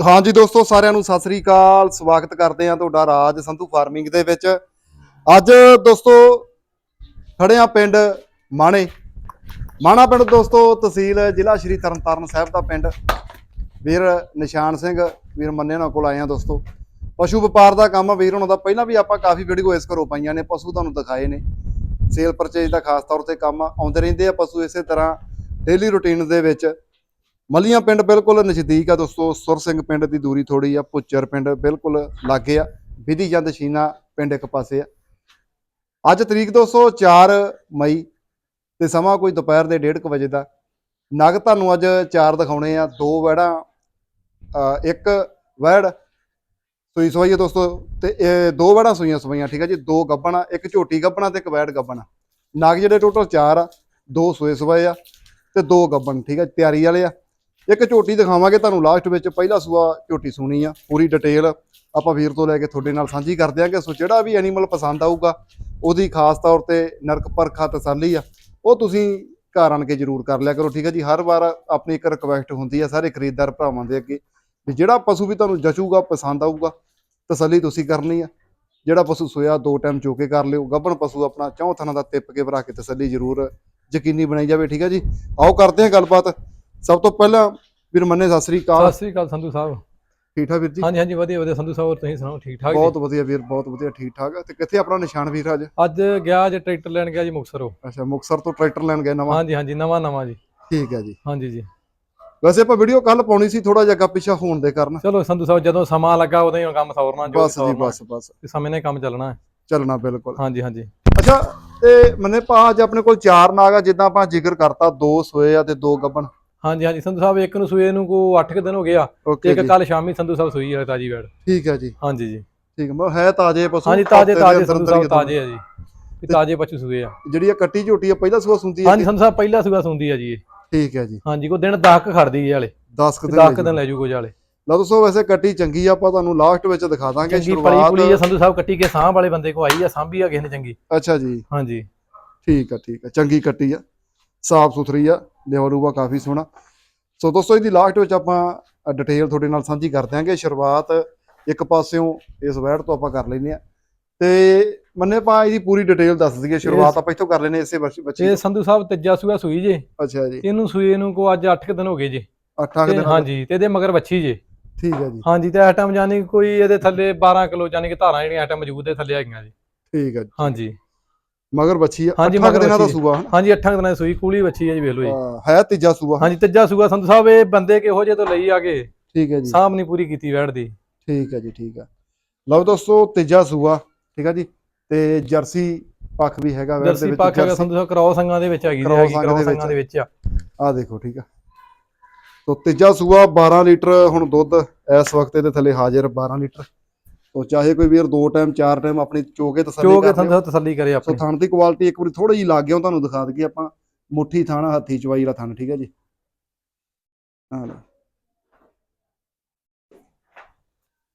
ਹਾਂਜੀ ਦੋਸਤੋ, ਸਾਰਿਆਂ ਨੂੰ ਸਤਿ ਸ੍ਰੀ ਅਕਾਲ। ਸਵਾਗਤ ਕਰਦੇ ਹਾਂ ਤੁਹਾਡਾ ਰਾਜ ਸੰਧੂ ਫਾਰਮਿੰਗ ਦੇ ਵਿੱਚ। ਅੱਜ ਦੋਸਤੋ, ਖੜੇ ਹਾਂ ਪਿੰਡ ਮਾਣੇ। ਮਾਣਾ ਪਿੰਡ ਦੋਸਤੋ, ਤਹਿਸੀਲ ਜ਼ਿਲ੍ਹਾ ਸ਼੍ਰੀ ਤਰਨਤਾਰਨ ਸਾਹਿਬ ਦਾ ਪਿੰਡ। ਵੀਰ ਨਿਸ਼ਾਨ ਸਿੰਘ, ਵੀਰ ਮੰਨੇ ਨਾਲ ਕੋਲ ਆਏ ਹਾਂ ਦੋਸਤੋ। ਪਸ਼ੂ ਵਪਾਰ ਦਾ ਕੰਮ ਵੀਰ, ਉਹਨਾਂ ਦਾ ਪਹਿਲਾਂ ਵੀ ਆਪਾਂ ਕਾਫੀ ਵੀਡੀਓ ਇਸ ਘਰੋਂ ਪਾਈਆਂ ਨੇ, ਪਸ਼ੂ ਤੁਹਾਨੂੰ ਦਿਖਾਏ ਨੇ। ਸੇਲ ਪਰਚੇਜ ਦਾ ਖਾਸ ਤੌਰ ਤੇ ਕੰਮ ਆਉਂਦੇ ਰਹਿੰਦੇ ਆ ਪਸ਼ੂ ਇਸੇ ਤਰ੍ਹਾਂ ਡੇਲੀ ਰੁਟੀਨ ਦੇ ਵਿੱਚ। ਮਲੀਆਂ ਪਿੰਡ ਬਿਲਕੁਲ ਨਜ਼ਦੀਕ ਆ ਦੋਸਤੋ, ਸੁਰ ਸਿੰਘ ਪਿੰਡ ਦੀ ਦੂਰੀ ਥੋੜੀ ਆ ਪੁੱਚਰ ਪਿੰਡ ਬਿਲਕੁਲ ਲਾਗੇ ਆ, ਵਿਧੀ ਜੰਦ ਸ਼ੀਨਾ ਪਿੰਡ ਇੱਕ ਪਾਸੇ ਆ। ਅੱਜ ਤਰੀਕ ਦੋਸਤੋ 4 ਮਈ ਤੇ ਸਮਾਂ ਕੋਈ ਦੁਪਹਿਰ ਦੇ 1:30 ਵਜੇ ਦਾ। ਨਗ ਤੁਹਾਨੂੰ ਅੱਜ ਚਾਰ ਦਿਖਾਉਣੇ ਆ, ਦੋ ਵੈੜਾਂ ਇੱਕ ਵੈੜ ਸੂਈ ਸਵਾਈ ਆ ਦੋਸਤੋ, ਤੇ ਇਹ ਦੋ ਵੈੜਾਂ ਸੂਈਆਂ ਸਵਾਈਆਂ, ਠੀਕ ਆ ਜੀ, ਦੋ ਗੱਬਣਾ, ਇੱਕ ਝੋਟੀ ਗੱਬਣਾ ਤੇ ਇੱਕ ਵੈੜ ਗੱਬਣਾ। ਨਗ ਜਿਹੜੇ ਟੋਟਲ ਚਾਰ ਆ, ਦੋ ਸੂਏ ਸਵਾਏ ਆ ਤੇ ਦੋ ਗੱਬਣ, ਠੀਕ ਆ, ਤਿਆਰੀ ਵਾਲੇ ਆ। ਇੱਕ ਝੋਟੀ ਦਿਖਾਵਾਂਗੇ ਤੁਹਾਨੂੰ ਲਾਸਟ ਵਿੱਚ, ਪਹਿਲਾ ਸੂਆ ਝੋਟੀ ਸੁਣੀ ਆ, ਪੂਰੀ ਡਿਟੇਲ ਆਪਾਂ ਵੀਰ ਤੋਂ ਲੈ ਕੇ ਤੁਹਾਡੇ ਨਾਲ ਸਾਂਝੀ ਕਰ ਦਿਆਂਗੇ। ਸੋ ਜਿਹੜਾ ਵੀ ਐਨੀਮਲ ਪਸੰਦ ਆਊਗਾ, ਉਹਦੀ ਖਾਸ ਤੌਰ ਤੇ ਨਰਕ ਪਰਖਾ ਤਸੱਲੀ ਆ, ਉਹ ਤੁਸੀਂ ਘਰ ਆਣ ਕੇ ਜ਼ਰੂਰ ਕਰ ਲਿਆ ਕਰੋ, ਠੀਕ ਹੈ ਜੀ? ਹਰ ਵਾਰ ਆਪਣੀ ਇੱਕ ਰਿਕਵੈਸਟ ਹੁੰਦੀ ਆ ਸਾਰੇ ਖਰੀਦਦਾਰ ਭਰਾਵਾਂ ਦੇ ਅੱਗੇ ਵੀ ਜਿਹੜਾ ਪਸ਼ੂ ਵੀ ਤੁਹਾਨੂੰ ਜਚੂਗਾ, ਪਸੰਦ ਆਊਗਾ, ਤਸੱਲੀ ਤੁਸੀਂ ਕਰਨੀ ਆ। ਜਿਹੜਾ ਪਸ਼ੂ ਸੋਇਆ ਦੋ ਟਾਈਮ ਚੋਕੇ ਕਰ ਲਿਓ, ਗੱਭਣ ਪਸ਼ੂ ਆਪਣਾ ਚੌਂ ਥਾਂ ਦਾ ਟਿੱਪ ਕੇ ਭਰਾ ਕੇ ਤਸੱਲੀ ਜ਼ਰੂਰ ਯਕੀਨੀ ਬਣਾਈ ਜਾਵੇ, ਠੀਕ ਹੈ ਜੀ? ਆਓ ਕਰਦੇ ਹਾਂ ਗੱਲਬਾਤ। ਸਭ ਤੋਂ ਪਹਿਲਾਂ ਵੀਰ ਮੰਨੇ ਸਤਿ ਸ੍ਰੀ ਅਕਾਲ। ਸਤਿ ਸ੍ਰੀ ਅਕਾਲ ਸੰਧੂ ਸਾਹਿਬ। ਠੀਕ ਠਾਕ ਵੀਰ ਜੀ? ਹਾਂਜੀ ਹਾਂਜੀ ਵਧੀਆ ਵਧੀਆ। ਸੰਧੂ ਸਾਹਿਬ ਤੁਸੀਂ ਸੁਣਾਓ ਠੀਕ ਠਾਕ ਬਹੁਤ ਵਧੀਆ ਵੀਰ ਬਹੁਤ ਵਧੀਆ ਠੀਕ ਠਾਕ। ਤੇ ਕਿੱਥੇ ਆਪਣਾ ਨਿਸ਼ਾਨ ਵੀਰ ਅੱਜ? ਅੱਜ ਗਿਆ ਅੱਜ ਟਰੈਕਟਰ ਲੈਣ ਗਿਆ ਜੀ ਮੁਕਸਰੋਂ ਅੱਛਾ ਮੁਕਸਰ ਤੋਂ ਟਰੈਕਟਰ ਲੈਣ ਗਏ ਨਵਾਂ? ਹਾਂਜੀ ਹਾਂਜੀ ਨਵਾਂ ਨਵਾਂ ਜੀ। ਠੀਕ ਹੈ ਜੀ। ਹਾਂਜੀ ਜੀ। ਵੈਸੇ ਆਪਾਂ ਵੀਡੀਓ ਕੱਲ ਪਾਉਣੀ ਸੀ ਥੋੜਾ ਜਿਹਾ ਪਿੱਛਾ ਹੋਣ ਦੇ ਕਾਰਨ। ਚਲੋ ਸੰਧੂ ਸਾਹਿਬ ਜਦੋਂ ਸਮਾਂ ਲੱਗਾ ਉਦੋਂ ਹੀ ਕੰਮ ਸੌਰਨਾ ਜੋ ਬਸ ਜੀ ਬਸ ਬਸ। ਸਮੇਂ ਨੇ ਕੰਮ ਚੱਲਣਾ ਹੈ। ਚੱਲਣਾ ਬਿਲਕੁਲ। ਹਾਂਜੀ ਹਾਂਜੀ। ਅੱਛਾ ਤੇ ਮੰਨੇ ਪਾ ਅੱਜ ਆਪਣੇ ਕੋਲ ਚਾਰ ਨਾਗ ਆ ਜਿੱਦਾਂ ਆਪਾਂ ਜ਼ਿਕਰ ਕਰਤਾ ਦੋ ਸੋਏ ਆ ਤੇ ਦੋ ਗੱਬਣ। ਹਾਂਜੀ ਹਾਂਜੀ। ਸੰਧੂ ਸਾਹਿਬ ਇੱਕ ਨੂੰ ਸੂਏ ਨੂੰ ਕੋ 8 ਦਿਨ ਹੋ ਆ। ਓਕੇ ਇੱਕ ਜੀ। ਕੱਲ ਸ਼ਾਮੀ ਸੰਧੂ ਸਾਹਿਬ ਸੂਈ ਆ ਤਾਜੀ ਵੇੜ ਠੀਕ ਹੈ ਜੀ। ਹਾਂਜੀ ਜੀ। ਠੀਕ ਹੈ ਹੈ ਤਾਜ਼ੇ ਪਸ਼ੂ ਹਾਂਜੀ ਤਾਜੇ ਤਾਜੇ ਸੰਧੂ ਹੀ ਸਾਹਿਬ ਤਾਜੇ ਆ ਜੀ। ਵੀ ਤਾਜੇ ਪਸ਼ੂ ਸੂਏ ਆ। ਜਿਹੜੀ ਇਹ ਕੱਟੀ ਝੋਟੀ ਆ ਪਹਿਲਾ ਸੂਆ ਸੁੰਦੀ ਹੈ ਹਾਂਜੀ ਸੰਧੂ ਸਾਹਿਬ ਪਹਿਲਾ ਸੂਆ ਸੁੰਦੀ ਆ ਜੀ ਇਹ। ਠੀਕ ਹੈ ਜੀ। ਹਾਂਜੀ ਕੋ ਦਿਨ 10 ਖੜਦੀ ਹੈ ਹਲੇ 10 ਦਿਨ 10 ਦਿਨ ਲੈ ਜੂ ਹਲੇ ਲਓ ਦੋਸਤੋ ਵੈਸੇ ਕੱਟੀ ਚੰਗੀ ਆ ਆਪਾਂ ਤੁਹਾਨੂੰ ਲਾਸਟ ਵਿੱਚ ਦਿਖਾ ਦਾਂਗੇ ਪਲੀ ਸ਼ੁਰੂਆਤ। ਪੁਲੀ ਆ ਸੰਧੂ ਸਾਹਿਬ ਕੱਟੀ ਕੇ ਸਾਂਭ ਵਾਲੇ ਬੰਦੇ ਕੋ ਆਈ ਆ ਸਾਂਭੀ ਆ ਕਿਸੇ ਨੇ ਚੰਗੀ। ਅੱਛਾ ਜੀ। ਹਾਂਜੀ। ਠੀਕ ਆ ਠੀਕ ਆ ਚੰਗੀ ਕੱਟੀ ਆ। ਸਾਫ਼ ਸੁਥਰੀ ਆ ਲਿਵਰੂਗਾ ਕਾਫੀ ਸੋਹਣਾ। ਸੋ ਦੋਸਤੋ ਇਹਦੀ ਲਾਸਟ ਵਿੱਚ ਆਪਾਂ ਡਿਟੇਲ ਤੁਹਾਡੇ ਨਾਲ ਸਾਂਝੀ ਕਰ ਦਿਆਂਗੇ। ਸ਼ੁਰੂਆਤ ਇੱਕ ਪਾਸਿਓਂ ਇਸ ਵੈੜ ਤੋਂ ਆਪਾਂ ਕਰ ਲੈਨੇ ਆ। ਤੇ ਮੰਨੇ ਪਾ ਇਹਦੀ ਪੂਰੀ ਡਿਟੇਲ ਦੱਸ ਦਈਏ। ਸ਼ੁਰੂਆਤ ਆਪਾਂ ਇੱਥੋਂ ਕਰ ਲੈਨੇ ਇਸੇ ਬੱਚੀ ਇਹ ਸੰਧੂ ਸਾਹਿਬ ਤੀਜਾ ਸੂਆ ਸੂਈ ਜੇ। ਅੱਛਾ ਜੀ। ਇਹਨੂੰ ਸੂਏ ਨੂੰ ਕੋ ਅੱਜ 8 ਦਿਨ ਹੋ ਗਏ ਜੇ। 8 ਤੇ ਦਿਨ ਹਾਂਜੀ ਤੇ ਇਹਦੇ ਮਗਰ ਵੱਛੀ ਜੇ। ਠੀਕ ਹੈ ਜੀ। ਹਾਂਜੀ ਤੇ ਆਈਟਮ ਜਾਨੀ ਕੋਈ ਇਹਦੇ ਥੱਲੇ 12 ਕਿਲੋ ਜਾਨੀ ਕਿ ਧਾਰਾਂ ਜਿਹੜੀਆਂ ਆਈਟਮ ਮੌਜੂਦ ਦੇ ਥੱਲੇ ਹੈਗੀਆਂ ਜੀ। ਠੀਕ ਹੈ ਜੀ। ਹਾਂਜੀ। ਮਗਰ ਬੱਚੀ ਆ ਹਾਂਜੀ, 8 ਮਗਰ ਦਿਨਾਂ ਦਾ। ਸੂਆ ਹਨਾ? ਹਾਂਜੀ 8 ਦਿਨਾਂ ਦੀ ਸੂਈ ਕੂਲੀ ਵੱਛੀ ਹੈ ਜੀ ਵੇਖ ਲਓ ਜੀ। ਹੈ ਤੀਜਾ ਸੂਆ। ਹਾਂਜੀ ਤੀਜਾ ਸੂਆ ਸੰਧੂ ਸਾਹਿਬ ਇਹ ਬੰਦੇ ਕਿਹੋ ਜਿਹੇ ਤੋਂ ਲਈ ਆਗੇ ਠੀਕ ਹੈ ਜੀ। ਨਹੀਂ ਪੂਰੀ ਕੀਤੀ ਵੈੜ ਦੀ। ਠੀਕ ਹੈ ਜੀ ਠੀਕ ਆ ਲਓ ਦੋਸਤੋ ਤੀਜਾ ਸੂਆ ਠੀਕ ਆ ਜੀ। ਤੇ ਜਰਸੀ ਪੱਖ ਵੀ ਹੈਗਾ ਵੈਰ ਦੇ ਜਰਸੀ ਵਿੱਚ ਪੱਖ ਹੈਗਾ ਜਰਸੀ ਸੰਧੂ ਸਾਹਿਬ ਕਰੌਸ ਸੰਗਾਂ ਦੇ ਵਿੱਚ ਹੈਗੀ ਜੀ ਹੈਗੀ ਵਿੱਚ ਸੰਗਾਂ ਦੇ ਵਿੱਚ। ਆ। ਆ ਦੇਖੋ ਠੀਕ ਆ ਤੋ ਤੀਜਾ ਸੂਆ 12 ਲੀਟਰ ਹੁਣ ਦੁੱਧ ਇਸ ਵਕਤ ਇਹਦੇ ਥੱਲੇ ਹਾਜ਼ਰ 12 ਲੀਟਰ। ਤੋ ਚਾਹੇ ਕੋਈ ਵੀਰ ਦੋ ਟਾਈਮ ਚਾਰ ਟਾਈਮ ਆਪਣੀ ਚੋਕੇ ਤਸੱਲੀ ਚੋ ਕੇ ਕਰ ਸੰਧੂ ਲਿਓ ਸਾਹਿਬ ਤਸੱਲੀ ਕਰੇ ਸੋ ਆਪਣੀ। ਥਣ ਦੀ ਕੁਆਲਿਟੀ ਇੱਕ ਵਾਰੀ ਥੋੜੀ ਜਿਹੀ ਲੱਗ ਗਿਆ ਤੁਹਾਨੂੰ ਦਿਖਾ ਦਈਏ ਆਪਾਂ। ਮੁੱਠੀ ਥਣ ਹੱਥੀ ਚਵਾਈ ਵਾਲਾ ਥਣ ਠੀਕ ਹੈ ਜੀ? ਲਓ।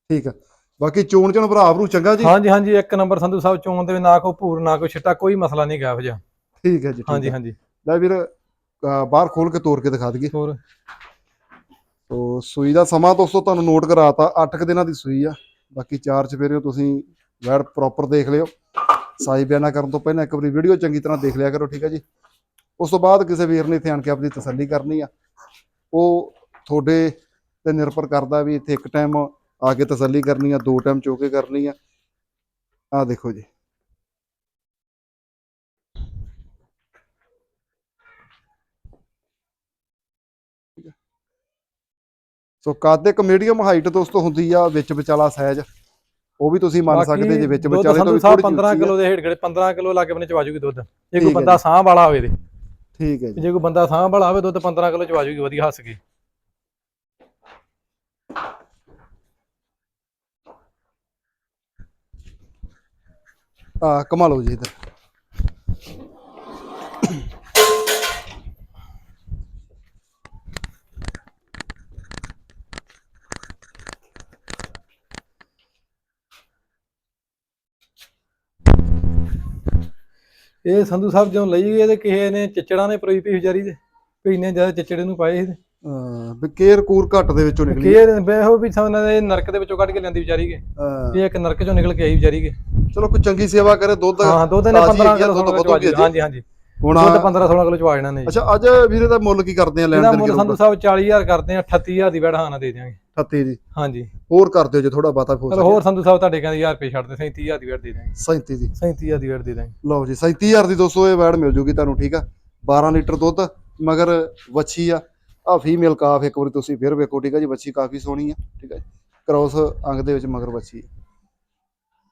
ਠੀਕ ਆ। ਬਾਕੀ ਚੋਣ ਚਣ ਭਰਾ ਭਰੂ ਚੰਗਾ ਜੀ? ਹਾਂਜੀ ਹਾਂਜੀ ਇੱਕ ਨੰਬਰ ਸੰਧੂ ਸਾਹਿਬ ਚੋਣ ਦੇ ਨਾ ਕੋ ਭੂਰ ਨਾ ਕੋ ਛਿੱਟਾ ਕੋਈ ਮਸਲਾ ਨਹੀਂ ਗਾ ਜਿਹਾ। ਠੀਕ ਹੈ ਜੀ ਠੀਕ ਹਾਂਜੀ ਆ। ਹਾਂਜੀ। ਲੈ ਵੀਰ ਅਹ ਬਾਹਰ ਖੋਲ ਕੇ ਤੋੜ ਕੇ ਦਿਖਾ ਦਈਏ। ਹੋਰ ਤੋ ਸੂਈ ਦਾ ਸਮਾਂ ਦੋਸਤੋ ਤੁਹਾਨੂੰ ਨੋਟ ਕਰਾਤਾ 8 ਦਿਨਾਂ ਦੀ ਸੂਈ ਆ। ਬਾਕੀ ਚਾਰ ਚਫੇਰਿਓ ਤੁਸੀਂ ਵੈੜ ਪ੍ਰੋਪਰ ਦੇਖ ਲਿਓ। ਸਾਈ ਬਿਆਨਾ ਕਰਨ ਤੋਂ ਪਹਿਲਾਂ ਇੱਕ ਵਾਰੀ ਵੀਡੀਓ ਚੰਗੀ ਤਰ੍ਹਾਂ ਦੇਖ ਲਿਆ ਕਰੋ, ਠੀਕ ਹੈ ਜੀ। ਉਸ ਤੋਂ ਬਾਅਦ ਕਿਸੇ ਵੀਰ ਨੇ ਇੱਥੇ ਆਣ ਕੇ ਆਪਣੀ ਤਸੱਲੀ ਕਰਨੀ ਆ। ਉਹ ਤੁਹਾਡੇ ਤੇ ਨਿਰਭਰ ਕਰਦਾ ਵੀ ਇੱਥੇ ਇੱਕ ਟਾਈਮ ਆ ਕੇ ਤਸੱਲੀ ਕਰਨੀ ਆ, ਦੋ ਟਾਈਮ ਚੋਕੇ ਕਰਨੀ ਆ। ਆ ਦੇਖੋ ਜੀ। ਸੋ ਕੱਦ ਇੱਕ ਮੀਡੀਅਮ ਹਾਈਟ ਦੋਸਤੋ ਹੁੰਦੀ ਆ ਵਿੱਚ ਵਿਚਾਲਾ ਸਾਈਜ਼ ਉਹ ਵੀ ਤੁਸੀਂ ਮੰਨ ਸਕਦੇ ਜੇ ਵਿੱਚ ਵਿਚਾਲੇ ਤੋਂ ਵੀ ਥੋੜੀ 15 ਕਿਲੋ ਦੇ ਹੇਠ ਗੜੇ 15 ਕਿਲੋ ਲੱਗ ਬਨੇ ਚਵਾ ਜੂਗੀ ਦੁੱਧ। ਜੇ ਕੋਈ ਬੰਦਾ ਸਾਂਭ ਵਾਲਾ ਹੋਵੇ ਤੇ। ਠੀਕ ਹੈ ਜੀ। ਜੇ ਕੋਈ ਬੰਦਾ ਸਾਂਭ ਵਾਲਾ ਹੋਵੇ ਦੁੱਧ 15 ਕਿਲੋ ਚਵਾ ਜੂਗੀ ਵਧੀਆ ਹੱਸ ਕੇ। ਆ ਕਮਾ ਲਓ ਜੀ ਇਧਰ। ਇਹ ਸੰਧੂ ਸਾਹਿਬ ਜਦੋਂ ਲਈ ਗਏ ਤੇ ਕਿਸੇ ਨੇ ਚਿਚੜਾਂ ਨੇ ਪਰੋਈ ਪਈ ਵਿਚਾਰੀ ਦੇ ਭਈ ਨੇ ਜ਼ਿਆਦਾ ਚਿਚੜੇ ਨੂੰ ਪਾਏ ਸੀ ਤੇ। ਅਹ ਵੀ ਕੇਰ ਕੂਰ ਘੱਟ ਦੇ ਵਿੱਚੋਂ ਨਿਕਲੀ। ਕੇਰ ਬੇਹੋ ਵੀ ਸਾਨੂੰ ਦੇ ਨਰਕ ਦੇ ਵਿੱਚੋਂ ਕੱਢ ਕੇ ਲੈਂਦੀ ਵਿਚਾਰੀ ਕੇ। ਅਹ ਇਹ ਇੱਕ ਨਰਕ ਚੋਂ ਨਿਕਲ ਕੇ ਆਈ ਵਿਚਾਰੀ ਕੇ। ਚਲੋ ਕੋਈ ਚੰਗੀ ਸੇਵਾ ਕਰੇ ਦੁੱਧ ਹਾਂ ਦੁੱਧ ਨੇ ਤਾਜ਼ੀ 15 ਹੈਗੀ ਆ, ਕਿਲੋ ਦੁੱਧ। ਹਾਂਜੀ ਹਾਂਜੀ। ਹੁਣ ਦੁੱਧ 15 16 ਕਿਲੋ ਚਵਾ ਜਾਣਾ ਨੇ ਜੀ। ਅੱਛਾ ਅੱਜ ਵੀਰੇ ਦਾ ਮੁੱਲ ਕੀ ਕਰਦੇ ਆ ਲੈਣ ਇਹਦਾ ਦੇਣ ਮੁੱਲ ਸੰਧੂ ਸਾਹਿਬ 40000 ਕਰਦੇ ਆ 38000 ਦੀ ਨਾ ਦੇ ਦਿਆਂਗੇ। 38 ਜੀ ਹਾਂਜੀ। ਹੋਰ ਕਰ ਦਿਓ ਜੇ ਥੋੜਾ ਬਾਤਾ ਹੋ ਚਲੋ ਹੋਰ ਸੰਧੂ ਸਾਹਿਬ ਤੁਹਾਡੇ ਕਹਿੰਦੇ 1000 ਰੁਪਏ ਛੱਡ ਦੇ 37000 ਦੀ ਵੜ ਦੇ ਦਿਆਂਗੇ। 37 ਦੀ। 37000 ਦੀ ਵੜ ਦੇ ਦਿਆਂਗੇ। ਲਓ ਜੀ 37000 ਦੀ ਦੋਸਤੋ ਇਹ ਵੈੜ ਮਿਲ ਜੂਗੀ ਤੁਹਾਨੂੰ ਠੀਕ ਆ? 12 ਲੀਟਰ ਦੁੱਧ ਮਗਰ ਵੱਛੀ ਆ। ਆ ਫੀਮੇਲ ਕਾਫ ਇੱਕ ਵਾਰੀ ਤੁਸੀਂ ਫਿਰ ਵੇਖੋ ਠੀਕ ਆ ਜੀ? ਵੱਛੀ ਕਾਫੀ ਸੋਹਣੀ ਆ ਠੀਕ ਆ ਜੀ? ਕ੍ਰੋਸ ਅੰਗ ਦੇ ਵਿੱਚ ਮਗਰ ਵੱਛੀ।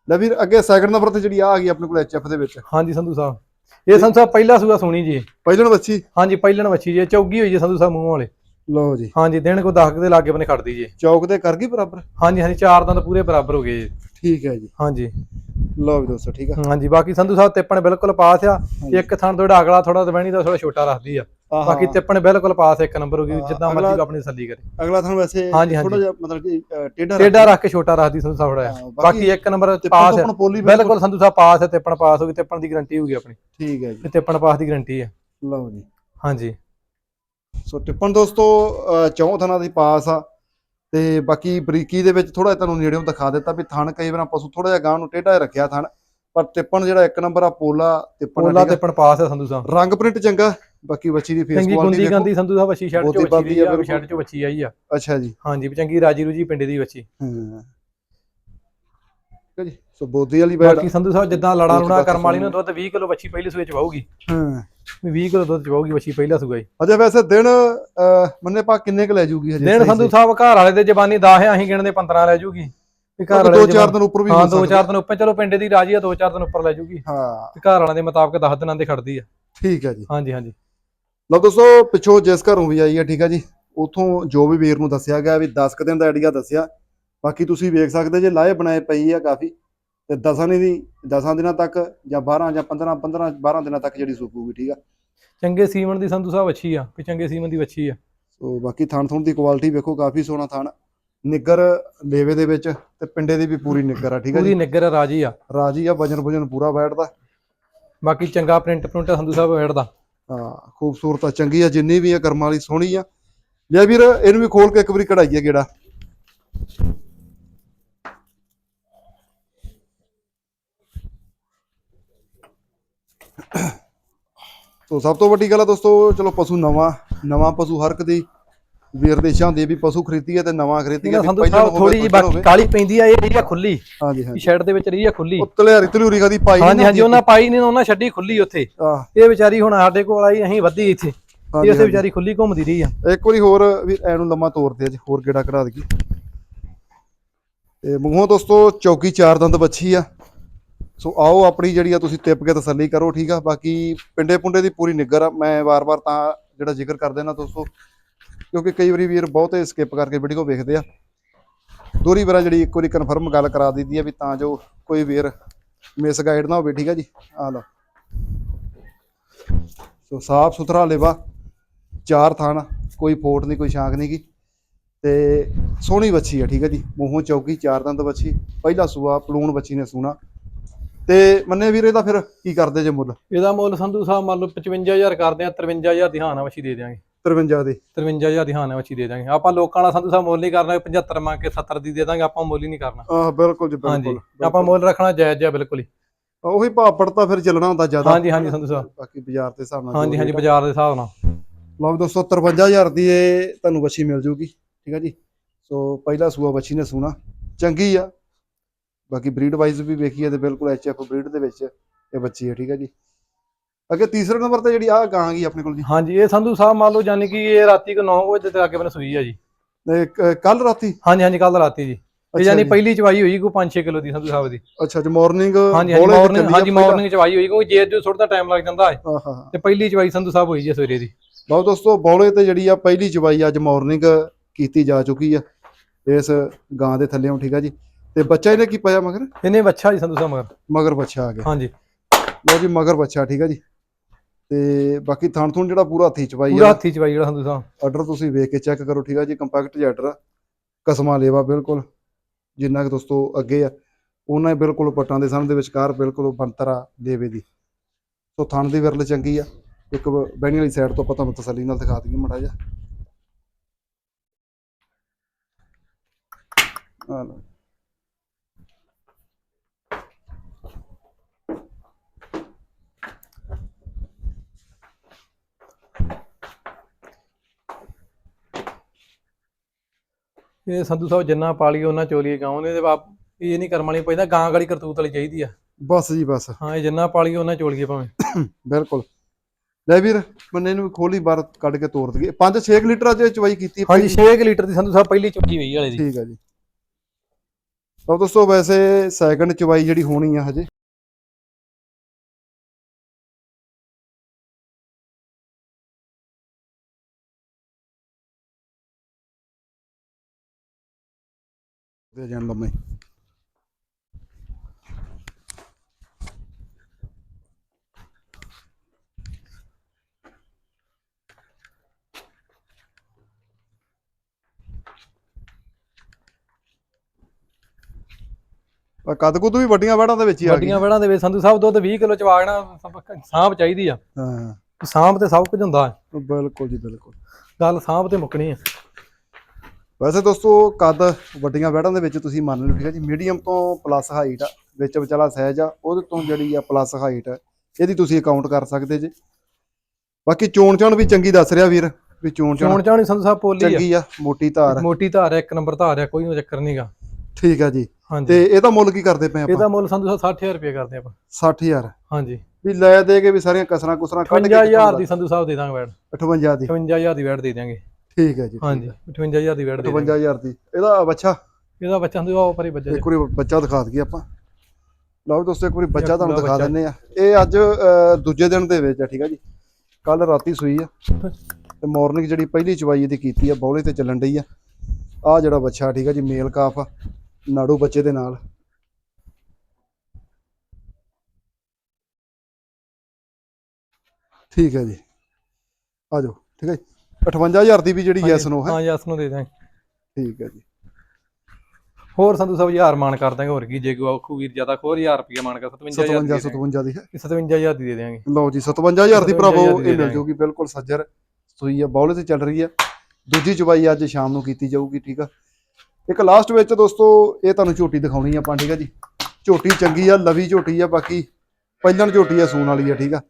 ਲੈ ਵੀਰ ਅੱਗੇ ਸੈਕਿੰਡ ਨੰਬਰ ਤੇ ਜਿਹੜੀ ਆ ਆ ਗਈ ਆਪਣੇ ਕੋਲ ਐਚਐਫ ਦੇ ਵਿੱਚ। ਹਾਂਜੀ ਸੰਧੂ ਸਾਹਿਬ। ਇਹ ਸੰਧੂ ਸਾਹਿਬ ਪਹਿਲਾ ਸੂਆ ਸੁਣੀ ਜੀ ਪਹਿਲਣ ਵੱਛੀ? ਹਾਂਜੀ ਪਹਿਲਣ ਵੱਛੀ ਜੀ ਚੌਗੀ ਹੋਈ ਜੀ ਸੰਧੂ ਸਾਹਿਬ ਮੂੰਹ ਵਾਲੇ। ਲਓ ਜੀ। ਹਾਂਜੀ ਦਿਨ ਕੋ 10 ਦੇ ਲਾਗੇ ਬਨੇ ਖੜਦੀ ਜੀ ਚੌਕ ਤੇ ਕਰ ਗਈ ਬਰਾਬਰ? ਹਾਂਜੀ ਹਾਂਜੀ ਚਾਰ ਦੰਦ ਪੂਰੇ ਬਰਾਬਰ ਹੋ ਗਏ ਜੀ। ਠੀਕ ਹੈ ਜੀ। ਹਾਂਜੀ। ਲਓ ਵੀ ਦੋਸਤੋ ਠੀਕ ਆ। ਹਾਂਜੀ ਬਾਕੀ ਸੰਧੂ ਸਾਹਿਬ ਤਿੱਪਣ ਬਿਲਕੁਲ ਪਾਸ ਆ। ਇੱਕ ਥਣ ਥੋੜਾ ਅਗਲਾ ਥੋੜਾ ਦਵੈਣੀ ਦਾ ਥੋੜਾ ਛੋਟਾ ਰੱਖਦੀ ਆ। ਬਾਕੀ ਤਿੱਪਣ ਬਿਲਕੁਲ ਪਾਸ ਇੱਕ ਨੰਬਰ ਹੋ ਗਈ ਹਾਂ, ਜਿੱਦਾਂ ਮਰਜ਼ੀ ਆਪਣੀ ਤਸੱਲੀ ਕਰੇ। ਅਗਲਾ ਤੁਹਾਨੂੰ ਵੈਸੇ। ਥੋੜਾ ਜਿਹਾ ਮਤਲਬ ਕਿ ਟੇਢਾ ਟੇਡਾ ਰੱਖ ਕੇ ਛੋਟਾ ਰੱਖਦੀ ਹਾਂ, ਜਿਹਾ ਬਾਕੀ ਇੱਕ ਨੰਬਰ ਪਾਸ ਹੈ ਬਿਲਕੁਲ ਸੰਧੂ ਸਾਹਿਬ ਪਾਸ ਹੈ ਤਿੱਪਣ ਪਾਸ ਹੋ ਗਈ ਤਿੱਪਣ ਦੀ ਗਾਰੰਟੀ ਹੋਊਗੀ ਆਪਣੀ। ਠੀਕ ਹੈ ਜੀ। ਤੇ ਤਿੱਪਣ ਪਾਸ ਦੀ ਗਾਰੰਟੀ ਹੈ ਲਓ ਜੀ। ਹਾਂਜੀ। ਸੋ ਟਿੱਪਣ ਦੋਸਤੋ ਚੌਂ ਥਣਾ ਦੀ ਪਾਸ ਆ। ਤੇ ਬਾਕੀ ਬਰੀਕੀ ਦੇ ਵਿੱਚ ਥੋੜਾ ਤੁਹਾਨੂੰ ਨੇੜਿਓਂ ਦਿਖਾ ਦਿੱਤਾ ਵੀ ਥਣ ਕਈ ਵਾਰ ਪਸ਼ੂ ਥੋੜਾ ਜਿਹਾ ਗਾਂ ਨੂੰ ਟੇਢਾ ਰੱਖਿਆ ਥਣ ਪਰ ਟਿੱਪਣ ਜਿਹੜਾ ਇੱਕ ਨੰਬਰ ਆ ਪੋਲਾ ਟਿੱਪਣ ਪੋਲਾ ਆ, ਆ। ਤਿੱਪਣ ਪਾਸ ਹੈ ਸੰਧੂ ਸਾਹਿਬ। ਰੰਗ ਪ੍ਰਿੰਟ ਚੰਗਾ। ਬਾਕੀ ਬੱਚੀ ਦੀ ਫੇਸ ਚੰਗੀ ਗੁੰਦੀ ਗੰਦੀ ਸੰਧੂ ਸਾਹਿਬ ਵੱਛੀ ਸ਼ਰਟ ਚੋਂ ਦੀ ਆ। ਸ਼ਰਟ ਚੋਂ ਵੱਛੀ ਆਈ ਆ। ਅੱਛਾ ਜੀ। ਹਾਂਜੀ ਚੰਗੀ ਰਾਜੀ ਰੂਜੀ ਪਿੰਡੇ ਦੀ ਵੱਛੀ ਹਾਂ। ਹੈ ਜੀ। ਸੋ ਬੋਦੀ ਵਾਲੀ ਬੈਡ ਬਾਕੀ ਸੰਧੂ ਸਾਹਿਬ ਜਿੱਦਾਂ ਲੜਾ ਲੁਣਾ ਕਰਮ ਵਾਲੀ ਨੂੰ। ਦੁੱਧ 20 ਕਿਲੋ ਵੱਛੀ ਪਹਿਲੇ ਸੂਏ ਚ ਵਾਹੂਗੀ ਹਾਂ। ਵੀ 20 ਕਿਲੋ ਦੁੱਧ ਚ ਵਾਹੂਗੀ ਵੱਛੀ ਪਹਿਲਾ ਸੂਆ ਹੀ ਅਜੇ ਵੈਸੇ ਦਿਨ ਮੰਨੇ ਪਾ ਕਿੰਨੇ ਕ ਲੈ ਜੂਗੀ ਹਜੇ ਦਿਨ ਸੰਧੂ ਸਹੀ? ਸਾਹਿਬ ਘਰ ਵਾਲੇ ਦੇ ਜ਼ਬਾਨੀ 10 ਆ ਅਸੀਂ ਗਿਣਦੇ 15 ਲੈ ਜੂਗੀ। ਘਰ ਵਾਲੇ ਦੋ ਚਾਰ ਦਿਨ ਉੱਪਰ ਵੀ ਹਾਂ ਹੋ ਦੋ। ਚਾਰ ਦਿਨ ਉੱਪਰ ਚਲੋ ਪਿੰਡੇ ਦੀ ਰਾਜੀ ਆ ਦੋ ਚਾਰ ਦਿਨ ਉੱਪਰ ਲੈ ਜੂਗੀ। ਹਾਂ। ਤੇ ਘਰ ਵਾਲਿਆਂ ਦੇ ਮੁਤਾਬਕ 10 ਦਿਨਾਂ ਦੇ ਖੜਦੀ ਆ। ਠੀਕ ਹੈ ਜੀ। ਹਾਂਜੀ ਹਾਂਜੀ। ਲਓ ਦੋਸਤੋ ਪਿੱਛੋਂ ਜਿਸ ਘਰੋਂ ਵੀ ਆਈ ਹੈ ਠੀਕ ਹੈ ਜੀ ਉਥੋਂ ਜੋ ਵੀ ਵੀਰ ਨੂੰ ਦੱਸਿਆ ਗਿਆ ਵੀ 10 ਕੁ ਦਿਨ ਦਾ ਆਈਡੀਆ ਦੱਸਿਆ। ਬਾਕੀ ਤੁਸੀਂ ਵੇਖ ਸਕਦੇ ਜੇ ਲਾਏ ਬਣਾਏ ਪਈ ਆ ਕਾਫੀ ਤੇ ਦਸਾਂ ਦੀ 10 ਦਿਨਾਂ ਤੱਕ ਜਾਂ 12 ਜਾਂ 15 15 12 ਦਿਨਾਂ ਤੱਕ ਜਿਹੜੀ ਸੁੱਕੂਗੀ ਠੀਕ ਆ। ਚੰਗੇ ਸੀਮਨ ਦੀ ਸੰਧੂ ਸਾਹਿਬ ਅੱਛੀ ਆ ਵੀ ਚੰਗੇ ਸੀਮਨ ਦੀ ਵੱਛੀ ਆ। ਸੋ ਬਾਕੀ ਥਣ ਥਣ ਦੀ ਕੁਆਲਿਟੀ ਵੇਖੋ ਕਾਫੀ ਸੋਹਣਾ ਥਣ ਨਿੱਗਰ ਲੇਵੇ ਦੇ ਵਿੱਚ ਤੇ ਪਿੰਡੇ ਦੀ ਵੀ ਪੂਰੀ ਨਿੱਗਰ ਆ ਠੀਕ ਆ ਪੂਰੀ ਜੀ ਨਿੱਗਰ ਆ, ਰਾਜੀ ਆ। ਰਾਜੀ ਆ ਵਜਨ ਵਜਨ ਪੂਰਾ ਬੈਠਦਾ। ਬਾਕੀ ਚੰਗਾ ਪ੍ਰਿੰਟ ਪ੍ਰਿੰਟ ਸੰਧੂ ਸਾਹਿਬ ਬੈਠਦਾ। ਹਾਂ, ਖੂਬਸੂਰਤ ਆ, ਚੰਗੀ ਆ, ਜਿੰਨੀ ਵੀ ਆ, ਕਰਮਾਂ ਵਾਲੀ, ਸੋਹਣੀ ਆ। ਲਿਆ ਵੀਰ, ਇਹਨੂੰ ਵੀ ਖੋਲ ਕੇ ਇੱਕ ਵਾਰੀ ਕਢਾਈਏ ਗੇੜਾ। ਸੋ ਸਭ ਤੋਂ ਵੱਡੀ ਗੱਲ ਆ ਦੋਸਤੋ, ਚਲੋ ਪਸ਼ੂ ਨਵਾਂ ਨਵਾਂ ਪਸ਼ੂ ਹਰ ਇੱਕ ਦੀ ਵੀਰ ਦੇਸ਼ਾਂ ਦੇ ਵੀ ਪਸ਼ੂ ਖਰੀਦੀ ਹੈ ਤੇ ਨਵਾਂ ਖਰੀਦੀ ਹੈ ਸਾਹਿਬ ਥੋੜੀ ਜੀ ਬਾਕੀ ਕਾਲੀ ਪੈਂਦੀ ਆ ਇਹ ਆ ਖੁੱਲੀ ਹਾਂਜੀ ਹਾਂਜੀ। ਸ਼ੈਡ ਦੇ ਵਿੱਚ ਰਹੀ ਆ ਖੁੱਲੀ ਉਹ ਤਲਿਆਰੀ ਤਲੂਰੀ ਕਦੀ ਪਾਈ ਨੀ ਹਾਂਜੀ ਨਾ ਹਾਂਜੀ ਉਹਨਾਂ ਪਾਈ ਨਹੀਂ ਉਹਨਾਂ ਛੱਡੀ ਖੁੱਲੀ ਉੱਥੇ। ਇਹ ਵਿਚਾਰੀ ਹੁਣ ਸਾਡੇ ਕੋਲ ਆਈ ਅਸੀਂ ਵੱਧੀ ਇੱਥੇ। ਇਹ ਉਸੇ। ਵਿਚਾਰੀ ਖੁੱਲੀ ਘੁੰਮਦੀ ਰਹੀ ਆ। ਇੱਕ ਵਾਰੀ ਹੋਰ ਵੀ ਐਨੂੰ ਲੰਮਾ ਤੋਰਦੇ ਅੱਜ ਹੋਰ ਗੇੜਾ ਕਢਾ ਦਈਏ। ਤੇ ਮੂੰਹੋਂ ਦੋਸਤੋ ਚੌਕੀ ਚਾਰ ਦੰਦ ਬੱਛੀ ਆ। ਸੋ ਆਓ ਆਪਣੀ ਜਿਹੜੀ ਆ ਤੁਸੀਂ ਟਿਪ ਕੇ ਤਸੱਲੀ ਕਰੋ ਠੀਕ ਆ? ਬਾਕੀ ਪਿੰਡੇ ਪੁੰਡੇ ਦੀ ਪੂਰੀ ਨਿੱਗਰ ਆ। ਮੈਂ ਵਾਰ-ਵਾਰ ਤਾਂ ਜਿਹੜਾ ਜ਼ਿਕਰ ਕਰ ਦੇਣਾ ਦੋਸਤੋ ਕਿਉਂਕਿ ਕਈ ਵਾਰੀ ਵੀਰ ਬਹੁਤੇ ਸਕਿਪ ਕਰਕੇ ਵੀਡੀਓ ਵੇਖਦੇ ਆ। ਦੋਰੀ ਵਾਰਾ ਜਿਹੜੀ ਇੱਕ ਵਾਰੀ ਕਨਫਰਮ ਗੱਲ ਕਰਾ ਦਿੱਤੀ ਆ ਵੀ ਤਾਂ ਜੋ ਕੋਈ ਵੀਰ ਮਿਸ ਗਾਈਡ ਨਾ ਹੋਵੇ, ਠੀਕ ਆ ਜੀ? ਆ ਲਓ। ਸੋ ਸਾਫ਼ ਸੁਥਰਾ ਲੇਵਾ, ਚਾਰ ਥਣ, ਕੋਈ ਫੋਟ ਨਹੀਂ, ਕੋਈ ਸ਼ਾਂਕ ਨਹੀਂ ਗੀ। ਤੇ ਸੋਹਣੀ ਬੱਚੀ ਆ, ਠੀਕ ਹੈ ਜੀ? ਮੂੰਹੋਂ ਚੌਕੀ, ਚਾਰ ਦੰਦ ਬੱਚੀ ਪਹਿਲਾ ਸੂਆ, ਪਲੂਣ ਬੱਚੀ ਨੇ ਸੂਣਾ। ਤੇ ਮੰਨੇ ਵੀਰੇ ਦਾ ਫਿਰ ਕੀ ਕਰਦੇ ਜੇ ਮੁੱਲ? ਇਹਦਾ ਮੁੱਲ ਸੰਧੂ ਸਾਹਿਬ ਮੰਨ ਲਓ 55000 ਕਰਦੇ ਆ 53000 ਦੀ ਹਾਨਾ ਵਛੀ ਦੇ ਦਿਆਂਗੇ। 53 ਦੇ। 53000 ਦੀ ਹਾਨਾ ਵਛੀ ਦੇ ਦਿਆਂਗੇ ਆਪਾਂ ਲੋਕਾਂ ਦਾ ਸੰਧੂ ਸਾਹਿਬ ਮੁੱਲ ਨਹੀਂ ਕਰਨਾ 75 ਮੰਗ ਕੇ 70 ਦੀ ਦੇ ਦਾਂਗੇ ਆਪਾਂ ਮੁੱਲ ਹੀ ਨਹੀਂ ਕਰਨਾ। ਆਹ ਬਿਲਕੁਲ ਜੀ ਹਾਂਜੀ ਬਿਲਕੁਲ। ਆਪਾਂ ਮੁੱਲ ਰੱਖਣਾ ਜਾਇਜ਼ ਜਿਹਾ ਬਿਲਕੁਲ ਹੀ। ਉਹੀ ਭਾਅ ਪੜਤਾ ਫਿਰ ਚੱਲਣਾ ਹੁੰਦਾ ਜ਼ਿਆਦਾ। ਹਾਂਜੀ ਹਾਂਜੀ ਸੰਧੂ ਸਾਹਿਬ। ਬਾਕੀ ਬਾਜ਼ਾਰ ਦੇ ਹਿਸਾਬ ਨਾਲ ਹਾਂਜੀ ਹਾਂਜੀ ਆ। ਬਾਜ਼ਾਰ ਦੇ ਹਿਸਾਬ ਨਾਲ। ਲਓ ਵੀ ਦੋਸਤੋ 53000 ਦੀ ਇਹ ਤੁਹਾਨੂੰ ਬੱਚੀ ਮਿਲ ਜੂਗੀ ਠੀਕ ਹੈ ਜੀ? ਸੋ ਪਹਿਲਾ ਸੂਆ ਬੱਚੀ ਨੇ ਸੂਣਾ। ਚੰਗੀ ਆ। ਬਾਕੀ ਬਰੀਡ ਵਾਈਜ਼ ਵੀ ਵੇਖੀਏ ਤੇ ਬਿਲਕੁਲ ਐਚਐਫ ਬਰੀਡ ਦੇ ਵਿੱਚ ਇਹ ਬੱਚੀ ਹੈ ਠੀਕ ਹੈ ਜੀ? ਅੱਗੇ ਤੀਸਰੇ ਨੰਬਰ ਤੇ ਜਿਹੜੀ ਆ ਗਾਂ ਗਈ ਆਪਣੇ ਕੋਲ ਜੀ। ਹਾਂਜੀ ਇਹ ਸੰਧੂ ਸਾਹਿਬ ਮੰਨ ਲਓ ਯਾਨੀ ਕਿ ਇਹ ਰਾਤੀ ਕੋ 9 ਵਜੇ ਤੱਕ ਅੱਗੇ ਬਨ ਸੂਈ ਆ ਜੀ। ਕੱਲ ਰਾਤੀ? ਹਾਂਜੀ ਹਾਂਜੀ ਕੱਲ ਰਾਤੀ ਜੀ। ਇਹ ਯਾਨੀ। ਪਹਿਲੀ ਚਵਾਈ ਹੋਈ ਕੋ 5-6 ਕਿਲੋ ਦੀ ਸੰਧੂ ਸਾਹਿਬ ਦੀ। ਅੱਛਾ ਜੀ ਮਾਰਨਿੰਗ ਹਾਂਜੀ ਹਾਂਜੀ ਮਾਰਨਿੰਗ ਹਾਂਜੀ ਮਾਰਨਿੰਗ ਚਵਾਈ ਹੋਈ ਕਿਉਂਕਿ ਜੇ ਜੋ ਥੋੜਾ ਟਾਈਮ ਲੱਗ ਜਾਂਦਾ ਹੈ। ਤੇ ਪਹਿਲੀ ਚਵਾਈ ਸੰਧੂ ਸਾਹਿਬ ਹੋਈ ਜੀ ਸਵੇਰੇ ਦੀ। ਲਓ ਦੋਸਤੋ ਬੌਲੇ ਤੇ ਜਿਹੜੀ ਆ ਪਹਿਲੀ ਚਵਾਈ ਅੱਜ ਮਾਰਨਿੰਗ ਕੀਤੀ ਜਾ ਚੁੱਕੀ ਆ। ਇਸ ਗਾਂ ਦੇ ਥੱਲੇੋਂ ਠੀਕ ਆ ਜੀ। ਤੇ ਬੱਚਾ ਇਹਨੇ ਕੀ ਪਾਇਆ ਮਗਰ? ਇਹਨੇ ਬੱਚਾ ਜੀ ਸੰਧੂ ਸਾਹਿਬ ਮਗਰ। ਮਗਰ ਬੱਚਾ ਆ ਗਿਆ। ਹਾਂਜੀ। ਲਓ ਜੀ ਮਗਰ ਬੱਚਾ ਠੀਕ ਆ ਜੀ। ਤੇ ਬਾਕੀ ਥਣ ਥਣ ਜਿਹੜਾ ਪੂਰਾ ਹੱਥੀ ਚਵਾਈ ਪੂਰਾ ਆ ਹੱਥੀ ਚਵਾਈ ਜਿਹੜਾ ਹੰਦੂ ਸਾਹਿਬ। ਆਰਡਰ ਤੁਸੀਂ ਵੇਖ ਕੇ ਚੈੱਕ ਕਰੋ ਠੀਕ ਆ ਜੀ ਕੰਪੈਕਟ ਜਿਹਾ ਆ। ਕਸਮਾਂ ਲੇਵਾ ਬਿਲਕੁਲ ਜਿੰਨਾ ਕਿ ਦੋਸਤੋ ਅੱਗੇ ਆ। ਉਹਨਾਂ ਹੀ ਬਿਲਕੁਲ ਪੱਟਾਂ ਦੇ ਸਾਹਮਣੇ ਦੇ ਵਿਚਕਾਰ ਬਿਲਕੁਲ ਬੰਤਰਾ ਲੇਵੇ ਦੀ। ਸੋ ਥਣ ਦੀ ਵਿਰਲ ਚੰਗੀ ਆ। ਇੱਕ ਬੈਣੀ ਵਾਲੀ ਸਾਈਡ ਤੋਂ ਆਪਾਂ ਤੁਹਾਨੂੰ ਤਸੱਲੀ ਨਾਲ ਦਿਖਾ ਦਈਏ ਮੜਾ ਜਾ ਆ ਲਓ। ਇਹ ਸੰਧੂ ਸਾਹਿਬ ਜਿੰਨਾ ਪਾਲੀ ਉਹਨਾਂ ਚੋਲੀਏ ਗਾਉਂ ਨੇ ਤੇ ਬਾਪ ਇਹ ਨਹੀਂ ਕਰਮ ਵਾਲੀ ਪੈਂਦਾ ਗਾਂ ਗਾਲੀ ਕਰਤੂਤ ਵਾਲੀ ਚਾਹੀਦੀ ਆ। ਬਸ ਜੀ ਬਸ। ਹਾਂ ਇਹ ਜਿੰਨਾ ਪਾਲੀ ਉਹਨਾਂ ਚੋਲੀਏ ਭਾਵੇਂ। ਬਿਲਕੁਲ। ਲੈ ਵੀਰ ਮੰਨੇ ਨੂੰ ਖੋਲੀ ਬਾਹਰ ਕੱਢ ਕੇ ਤੋੜ ਦਈਏ। 5-6 ਲੀਟਰ ਅੱਜ ਚਵਾਈ ਕੀਤੀ ਹਾਂਜੀ 6 ਲੀਟਰ ਦੀ ਸੰਧੂ ਸਾਹਿਬ ਪਹਿਲੀ ਚੁੱਕੀ ਹੋਈ ਵਾਲੇ ਦੀ। ਠੀਕ ਹੈ ਜੀ। ਤਾਂ ਦੋਸਤੋ ਵੈਸੇ ਸੈਕੰਡ ਚਵਾਈ ਜਿਹੜੀ ਹੋਣੀ ਆ ਹਜੇ। ਦੇ ਜਾਣ ਲੰਮੇ ਆ ਕੱਦ ਕੁੱਦ ਵੀ ਵੱਡੀਆਂ ਵੜਾਂ ਦੇ ਵਿੱਚ ਹੀ ਆ ਵੱਡੀਆਂ ਵੜਾਂ ਦੇ ਵਿੱਚ ਸੰਧੂ ਸਾਹਿਬ ਦੁੱਧ 20 ਕਿਲੋ ਚਵਾਗਣਾ ਸਾਂਭ ਚਾਹੀਦੀ ਆ। ਹਾਂ। ਸਾਂਭ ਤੇ ਸਭ ਕੁਝ ਹੁੰਦਾ। ਬਿਲਕੁਲ ਜੀ ਬਿਲਕੁਲ। ਗੱਲ ਸਾਂਭ ਤੇ ਮੁੱਕਣੀ ਆ। ਵੈਸੇ ਦੋਸਤੋ ਕੱਦ ਵੱਡੀਆਂ ਵੈੜਾਂ ਦੇ ਵਿੱਚ ਤੁਸੀਂ ਮੰਨ ਲਓ ਠੀਕ ਹੈ ਜੀ ਮੀਡੀਅਮ ਤੋਂ ਪਲੱਸ ਹਾਈਟ ਆ ਵਿੱਚ ਵਿਚਾਲਾ ਸਾਈਜ਼ ਆ ਉਹਦੇ ਤੋਂ ਜਿਹੜੀ ਆ ਪਲੱਸ ਹਾਈਟ ਇਹਦੀ ਤੁਸੀਂ ਅਕਾਊਂਟ ਕਰ ਸਕਦੇ ਜੇ। ਬਾਕੀ ਚੋਣ ਚਾਣ ਵੀ ਚੰਗੀ ਦੱਸ ਰਿਹਾ ਵੀਰ ਵੀ ਚੋਣ ਚਾਣ ਚੋਣ ਚਾਣੀ ਸੰਧੂ ਸਾਹਿਬ ਪੋਲੀ ਆ। ਚੰਗੀ ਆ ਮੋਟੀ ਧਾਰ। ਮੋਟੀ ਧਾਰ ਆ ਇੱਕ ਨੰਬਰ ਧਾਰ ਆ ਕੋਈ ਚੱਕਰ ਨਹੀਂਗਾ ਠੀਕ ਆ ਜੀ। ਹਾਂਜੀ। ਤੇ ਇਹਦਾ ਮੁੱਲ ਕੀ ਕਰਦੇ ਪਏ ਆਪਾਂ? ਇਹਦਾ ਮੁੱਲ ਸੰਧੂ ਸਾਹਿਬ 60000 ਰੁਪਏ ਕਰਦੇ ਆਪਾਂ। 60000 ਹਾਂਜੀ। ਵੀ ਲੈ ਦੇ ਕੇ ਵੀ ਸਾਰੀਆਂ ਕਸਰਾਂ ਕੁਸਰਾਂ ਕੱਢ ਕੇ 58000 ਦੀ ਸੰਧੂ ਸਾਹਿਬ ਦੇ ਦਾਂਗੇ ਵੈਟ 58 ਦੀ। 58000 ਦੀ ਵੈਟ ਦੇ ਦਾਂਗੇ ਠੀਕ ਹੈ ਜੀ ਹਾਂਜੀ 58000 ਦੀ ਵੈਟ ਦੇ ਦਾਂਗੇ 58000 ਦੀ। ਇਹਦਾ ਬੱਚਾ? ਇਹਦਾ ਬੱਚਾ ਸੰਧੂ ਆਓ ਪਰੇ ਬੱਚਾ ਇੱਕ ਵਾਰੀ ਬੱਚਾ ਦਿਖਾ ਦਈਏ ਆਪਾਂ। ਲਓ ਵੀ ਦੋਸਤੋ ਇੱਕ ਵਾਰੀ ਬੱਚਾ ਤੁਹਾਨੂੰ ਦਿਖਾ। ਦਿੰਨੇ ਆ ਇਹ ਅੱਜ ਦੂਜੇ ਦਿਨ ਦੇ ਵਿੱਚ ਆ ਠੀਕ ਆ ਜੀ। ਕੱਲ ਰਾਤੀ ਸੂਈ ਆ। ਤੇ ਮਾਰਨਿੰਗ ਜਿਹੜੀ ਪਹਿਲੀ ਚਵਾਈ ਇਹਦੀ ਕੀਤੀ ਆ ਬੌਲੇ ਤੇ ਚੱਲਣ ਡਈ ਆ। ਆ ਜਿਹੜਾ ਬੱਚਾ ਠੀਕ ਆ ਜੀ ਮੇਲ ਕਾਫ ਆ ਨਾੜੂ ਬੱਚੇ ਦੇ ਨਾਲ। ਠੀਕ ਹੈ ਜੀ। ਆ ਜਾਓ ਠੀਕ ਹੈ ਜੀ। 58000 ਦੀ ਵੀ ਜਿਹੜੀ ਯੈਸ ਨੋ ਹੈ। ਹਾਂ ਯਸ ਨੂੰ ਦੇ ਦਾਂਗੇ ਠੀਕ ਹੈ ਜੀ। ਹੋਰ ਸੰਧੂ ਸਾਹਿਬ ਹਜ਼ਾਰ ਮਾਨ ਕਰ ਦਾਂਗੇ ਹੋਰ ਕੀ ਜੇ ਕੋਈ ਆਖੂ ਵੀਰ ਜ਼ਿਆਦਾ ਖੋਰ 1000 ਰੁਪਏ ਮਾਨ ਕਰ 57000 57 57 ਦੀ ਹੈ। 57000 ਦੀ ਦੇ ਦਾਂਗੇ ਲਓ ਜੀ 57000 ਦੀ ਭਰਾਵੋ 57,000 ਦੀ ਇਹ ਮਿਲ ਜਾਊਗੀ ਬਿਲਕੁਲ ਸੱਜਰ। ਸੂਈ ਆ ਬੌਲੇ ਤੇ ਚੱਲ ਰਹੀ ਆ ਦੂਜੀ ਚਵਾਈ ਅੱਜ ਸ਼ਾਮ ਨੂੰ ਕੀਤੀ ਜਾਊਗੀ ਠੀਕ ਆ। ਇੱਕ ਲਾਸਟ ਵਿੱਚ ਦੋਸਤੋ ਇਹ ਤੁਹਾਨੂੰ ਝੋਟੀ ਦਿਖਾਉਣੀ ਆ ਆਪਾਂ ਠੀਕ ਆ ਜੀ। ਝੋਟੀ ਚੰਗੀ ਆ ਲਵੀ ਝੋਟੀ ਆ ਬਾਕੀ ਪਹਿਲਣ ਝੋਟੀ ਆ ਸੂਣ ਵਾਲੀ ਆ ਠੀਕ ਆ।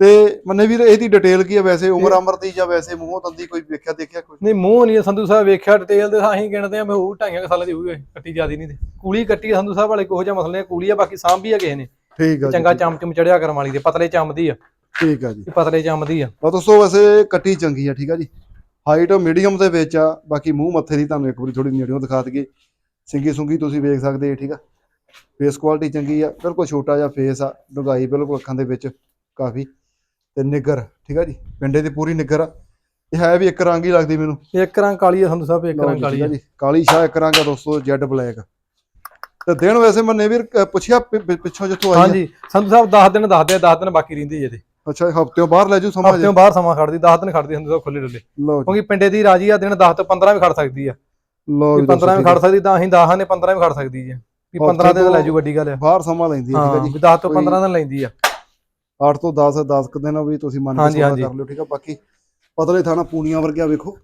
ਤੇ ਮੰਨੇ ਵੀਰ ਇਹਦੀ ਡਿਟੇਲ ਕੀ ਆ ਵੈਸੇ? ਉਮਰ ਅਮਰ ਦੀ ਜਾਂ ਵੈਸੇ ਮੂੰਹੋਂ ਦੰਦੀ ਕੋਈ ਵੇਖਿਆ ਦੇਖਿਆ ਕੁਝ ਨਹੀਂ ਮੂੰਹ ਨਹੀਂ ਸੰਧੂ ਸਾਹਿਬ ਵੇਖਿਆ ਡਿਟੇਲ ਦੇ ਅਸੀਂ ਗਿਣਦੇ ਆ ਮੈਂ ਉਹ ਢਾਈਆਂ ਸਾਲਾਂ ਦੀ ਹੋਈ ਕੱਟੀ ਜਿਆਦੀ ਨਹੀਂ ਤੇ। ਕੂਲੀ ਕੱਟੀ ਸੰਧੂ ਸਾਹਿਬ ਵਾਲੇ ਕੋਹ ਜਿਹਾ ਮਸਲੇ ਕੂਲੀ ਆ ਬਾਕੀ ਸਾਂਭੀ ਆ ਕਿਸੇ ਨੇ। ਠੀਕ ਆ ਜੀ ਚੰਗਾ ਚਮ ਚਮ ਚੜਿਆ ਕਰਮ ਵਾਲੀ ਦੇ ਪਤਲੇ ਚੰਮਦੀ ਆ। ਠੀਕ ਆ ਜੀ। ਪਤਲੇ ਚੰਮਦੀ ਆ। ਤਾਂ ਦੋਸਤੋ ਵੈਸੇ ਕੱਟੀ ਚੰਗੀ ਆ ਠੀਕ ਆ ਜੀ? ਹਾਈਟ ਮੀਡੀਅਮ ਦੇ ਵਿੱਚ ਆ ਬਾਕੀ ਮੂੰਹ ਮੱਥੇ ਦੀ ਤੁਹਾਨੂੰ ਇੱਕ ਵਾਰੀ ਥੋੜੀ ਨੇੜਿਓਂ ਦਿਖਾ ਦਈਏ। ਸਿੰਗੀ ਸੁੰਗੀ ਤੁਸੀਂ ਵੇਖ ਸਕਦੇ ਆ ਠੀਕ ਆ? ਫੇਸ ਕੁਆਲਿਟੀ ਚੰਗੀ ਆ ਬਿਲਕੁਲ ਛੋਟਾ ਜਿਹਾ ਫੇਸ ਆ ਡੁੰਗਾਈ ਬਿਲਕੁਲ ਅੱਖਾਂ ਦੇ ਵਿੱਚ ਕਾਫੀ। ਤੇ ਨਿੱਗਰ ਠੀਕ ਆ ਜੀ? ਪਿੰਡੇ ਦੀ ਪੂਰੀ ਨਿੱਗਰ ਆ। ਇਹ ਹੈ ਵੀ ਇੱਕ ਰੰਗ ਹੀ ਲੱਗਦੀ ਮੈਨੂੰ। ਇੱਕ ਰੰਗ ਕਾਲੀ ਆ ਸੰਧੂ ਸਾਹਿਬ ਇੱਕ ਰੰਗ ਕਾਲੀ ਆ ਜੀ। ਕਾਲੀ ਸ਼ਾਹ ਇੱਕ ਰੰਗ ਆ ਦੋਸਤੋ ਜੈਡ ਬਲੈਕ। ਤੇ ਦਿਨ ਵੈਸੇ ਮੰਨੇ ਵੀਰ ਪੁੱਛਿਆ ਪਿੱਛੋਂ ਜਿੱਥੋਂ ਆਈ? ਹਾਂਜੀ ਸੰਧੂ ਸਾਹਿਬ 10 ਦਿਨ ਦੱਸਦੇ ਆ 10 ਦਿਨ ਬਾਕੀ ਰਹਿੰਦੀ ਜੇ ਤੇ ਅੱਛਾ ਹਫਤਿਓਂ ਬਾਹਰ ਲੈ ਜੂ ਸਮਾਂ ਜੇ? ਹਫ਼ਤਿਓਂ ਬਾਹਰ ਸਮਾਂ ਖੜਦੀ 10 ਦਿਨ ਖੜਦੀ ਸੰਧੂ ਸਾਹਿਬ ਖੁੱਲੇ ਡੁੱਲੇ। ਕਿਉਂਕਿ ਪਿੰਡੇ ਦੀ ਰਾਜੀ ਆ ਦਿਨ 10 ਤੋਂ 15 ਵੀ ਖੜ ਸਕਦੀ ਆ। ਜੀ 15 ਦੋਸਤੋ, ਵੀ ਖੜ ਸਕਦੀ ਤਾਂ ਅਸੀਂ 10 ਨੇ 15 ਵੀ ਖੜ ਸਕਦੀ ਜੇ। ਵੀ ਹਫ਼ਤੇ 15 ਦਿਨ ਲੈ ਜੂ ਵੱਡੀ ਗੱਲ ਆ। ਬਾਹਰ ਸਮਾਂ ਲੈਂਦੀ ਆ ਠੀਕ ਆ ਜੀ। ਵੀ 10 ਤੋਂ 15 ਦਿਨ ਲੈਂਦੀ ਆ। 8 ਤੋਂ 10 10 ਕੁ ਦਿਨ ਵੀ ਤੁਸੀਂ ਮੰਨ ਕੇ ਸੌਦਾ। ਕਰ ਲਿਓ ਠੀਕ ਆ? ਬਾਕੀ ਪਤਲੇ ਥਾਣਾ ਪੂਨੀਆਂ ਵਰਗਿਆ ਵੇਖੋ।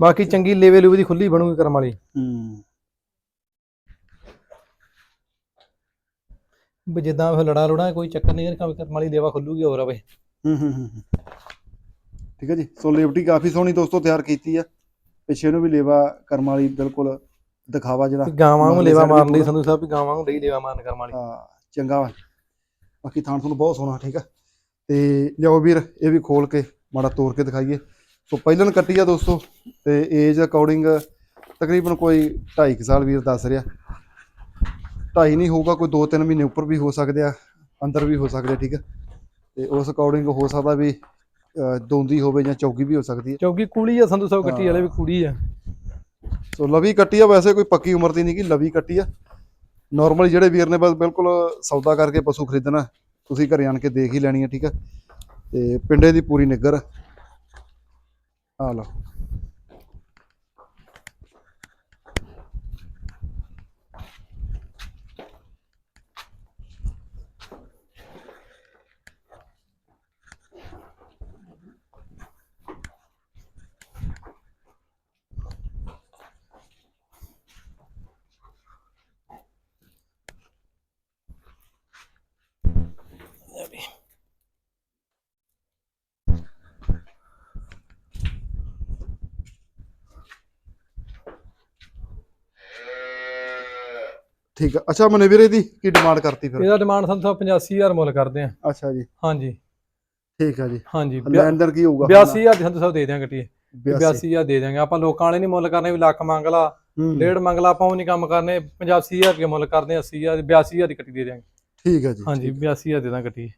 ਬਾਕੀ ਚੰਗੀ ਲੇਵੇ ਲੂਵੇ ਦੀ ਖੁੱਲੀ ਬਣੂਗੀ ਕਰਮ ਵਾਲੀ। ਹੂੰ। ਵੀ ਜਿੱਦਾਂ ਫਿਰ ਲੜਾ ਲੁੜਾ ਕੋਈ ਚੱਕਰ ਨਹੀਂ ਕਰਮ ਵਾਲੀ ਲੇਵਾ ਖੁੱਲੂਗੀ ਹੋਰ ਆਵੇ ਹੂੰ ਹੂੰ ਹੂੰ ਹੂੰ। ਠੀਕ ਹੈ ਜੀ ਸੋ ਲੇਵਟੀ ਕਾਫੀ ਸੋਹਣੀ ਦੋਸਤੋ ਤਿਆਰ ਕੀਤੀ ਆ। ਪਿੱਛੇ ਨੂੰ ਵੀ ਲੇਵਾ ਕਰਮ ਵਾਲੀ ਬਿਲਕੁਲ ਦਿਖਾਵਾ ਜਿਹੜਾ ਗਾਵਾਂ ਨੂੰ ਲੇਵਾ ਮਾਰਨ ਲਈ ਪੂਰਾ। ਸੰਧੂ ਸਾਹਿਬ ਵੀ ਗਾਵਾਂ ਨੂੰ ਲਈ ਲੇਵਾ ਮਾਰਨ ਕਰਮ ਵਾਲੀ। ਹਾਂ, ਚੰਗਾ ਵਾ। ਬਾਕੀ ਥਾਣ ਤੁਹਾਨੂੰ ਬਹੁਤ ਸੋਹਣਾ ਠੀਕ ਆ? ਤੇ ਲਿਆਓ ਵੀਰ ਇਹ ਵੀ ਖੋਲ ਕੇ ਮਾੜਾ ਤੋੜ ਕੇ ਦਿਖਾਈਏ। ਸੋ ਪਹਿਲਨ ਕੱਟੀ ਆ ਦੋਸਤੋ ਤੇ ਏਜ ਅਕੋਰਡਿੰਗ ਤਕਰੀਬਨ ਕੋਈ 2.5 ਸਾਲ ਵੀਰ ਦੱਸ ਰਿਹਾ। ਢਾਈ ਨਹੀਂ ਹੋਊਗਾ ਕੋਈ 2-3 ਮਹੀਨੇ ਉੱਪਰ ਵੀ ਹੋ ਸਕਦੇ ਆ ਅੰਦਰ ਵੀ ਹੋ ਸਕਦੇ ਠੀਕ ਆ? ਤੇ ਉਸ ਅਕੋਰਡਿੰਗ ਹੋ ਸਕਦਾ ਵੀ ਦੋਂਦੀ ਹੋਵੇ ਜਾਂ ਚੌਗੀ ਵੀ ਹੋ ਸਕਦੀ ਹੈ ਕਿਉਂਕਿ ਕੁੜੀ ਆ ਸੰਧੂ ਸਾਹਿਬ ਕੱਟੀ ਵਾਲੇ ਵੀ ਕੁੜੀ ਆ। ਸੋ ਲਵੀ ਕੱਟੀ ਆ ਵੈਸੇ ਕੋਈ ਪੱਕੀ ਉਮਰ ਦੀ ਨਹੀਂ ਕਿ ਲਵੀ ਕੱਟੀ ਆ। ਨਾਰਮਲੀ ਜਿਹੜੇ ਵੀਰ ਨੇ ਬਸ ਬਿਲਕੁਲ ਸੌਦਾ ਕਰਕੇ ਪਸ਼ੂ ਖਰੀਦਣਾ, ਤੁਸੀਂ ਘਰੇ ਆਣ ਕੇ ਦੇਖ ਹੀ ਲੈਣੀ ਹੈ, ਠੀਕ ਹੈ? ਤੇ ਪਿੰਡੇ ਦੀ ਪੂਰੀ ਨਿੱਗਰ ਆ। ਲਓ। ਠੀਕ ਆ। ਅੱਛਾ ਮਨੇ ਵੀਰੇ ਦੀ ਕੀ ਡਿਮਾਂਡ ਕਰਤੀ ਫਿਰ? ਇਹਦਾ ਡਿਮਾਂਡ ਸਾਹਿਬ 85000 ਮੁੱਲ ਕਰਦੇ ਆ। ਅੱਛਾ ਜੀ। ਹਾਂਜੀ। ਠੀਕ ਆ ਜੀ। ਹਾਂਜੀ। ਲੈਂਡਰ ਕੀ ਹੋਊਗਾ? 82000 ਦੀ ਸੰਧੂ ਸਾਹਿਬ ਦੇ ਦਿਆਂਗੇ ਗੱਟੀ 82 82000 ਦੇ ਦਿਆਂਗੇ। ਆਪਾਂ ਲੋਕਾਂ ਵਾਲੇ ਨਹੀਂ ਮੁੱਲ ਕਰਨੇ ਵੀ ਲੱਖ ਮੰਗ ਲਾ ਡੇਢ ਮੰਗ ਲਾ ਆਪਾਂ ਉਹ ਨਹੀਂ ਕੰਮ ਕਰਨੇ। 85000 ਰੁਪਏ ਮੁੱਲ ਕਰਦੇ ਆ 80000 82000 ਦੀ ਗੱਟੀ ਦੇ ਦਿਆਂਗੇ। ਠੀਕ ਆ ਜੀ ਹਾਂਜੀ 82000 ਦੇ ਦਾਂ ਗੱਟੀ